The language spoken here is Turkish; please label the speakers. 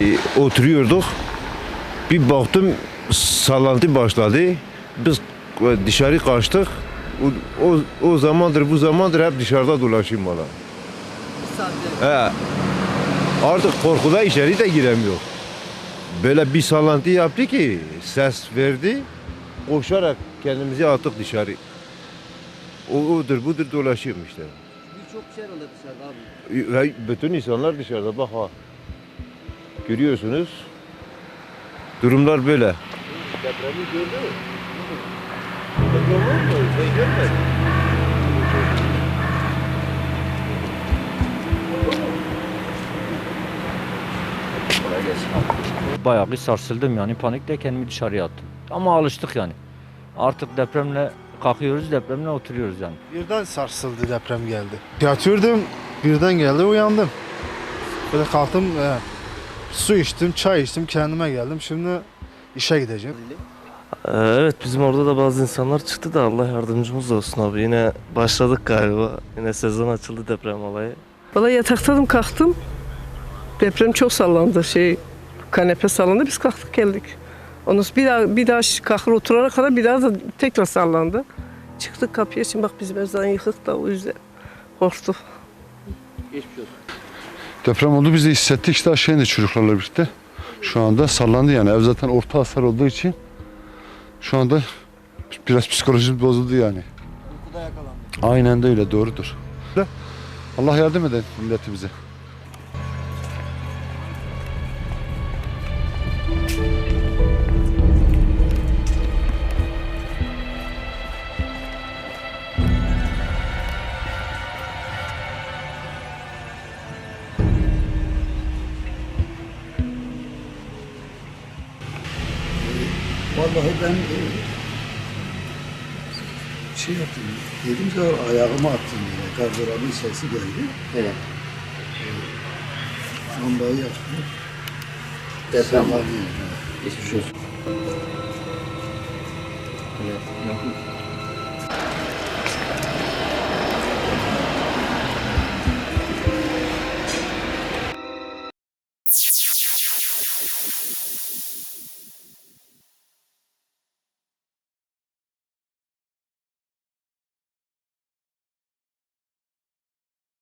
Speaker 1: E, oturuyorduk. Bir baktım sallantı başladı. Biz e, dışarı kaçtık. O, o, o zamandır bu zamandır hep dışarıda dolaşayım valla. He. Artık korkuda içeri de giremiyor. Böyle bir sallantı yaptı ki ses verdi. Koşarak kendimizi attık dışarı. O, odur budur dolaşıyorum işte.
Speaker 2: Birçok herhalde dışarıda abi.
Speaker 1: Ve Bütün insanlar dışarıda bak ha. Görüyorsunuz. Durumlar böyle. Depremi gördü mü? Deprem.
Speaker 3: Bayağı bir sarsıldım yani panikle kendimi dışarıya attım. Ama alıştık yani. Artık depremle kalkıyoruz, depremle oturuyoruz yani.
Speaker 4: Birden sarsıldı deprem geldi. Yatıyordum birden geldi uyandım. Böyle kalktım e, su içtim çay içtim kendime geldim. Şimdi işe gideceğim.
Speaker 5: Ee, Evet bizim orada da bazı insanlar çıktı da Allah yardımcımız olsun abi. Yine başladık galiba. Yine sezon açıldı deprem olayı.
Speaker 6: Valla yataktan kalktım. Deprem çok sallandı. Şey kanepe sallandı. Biz kalktık geldik. Ondan sonra bir daha bir daha kalkır oturana kadar bir daha da tekrar sallandı. Çıktık kapıya şimdi bak bizim evden yıkık da o yüzden korktuk.
Speaker 2: Geçmiş olsun.
Speaker 7: Deprem oldu biz de hissettik işte aşağı indi çocuklarla birlikte. Şu anda sallandı yani ev zaten orta hasar olduğu için şu anda biraz psikolojimiz bozuldu yani.
Speaker 2: Uykuda yakalandı.
Speaker 7: Aynen de öyle doğrudur. Allah yardım eden milletimize.
Speaker 8: Vallahi ben e, şey yaptım, dedim ki ayağımı attım yine. Gardıranın sesi geldi.
Speaker 2: Evet.
Speaker 8: Lambayı yaktım.
Speaker 2: Deprem var. Geçmiş olsun.